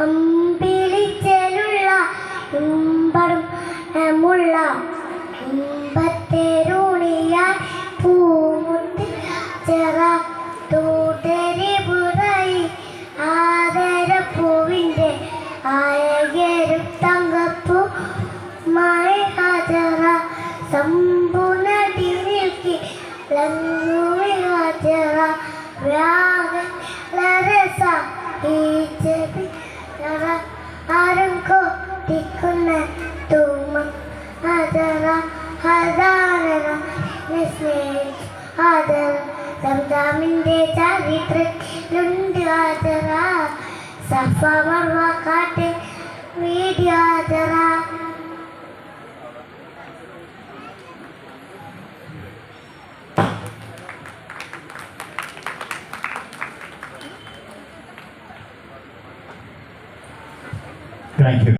അമ്പിളിച്ചലുള്ള ഇമ്പടും മുള്ള ഇമ്പത്തേരൂണിയാൽ ചെറ തൂട്ടരി പുറയി ആദരപ്പൂവിന്റെ ആയകരും തങ്കപ്പൂ മായ ഹാജറ. നിൽക്കി ഹാജറ. ലരസ ഈ ഹദാനന സ്നേഹിച്ചു ഹാജറ സംസാമിൻ്റെ ചരിത്രത്തിലുണ്ട് ഹാജറ സഫ Marwa കാട്ടെ video Hajara thank you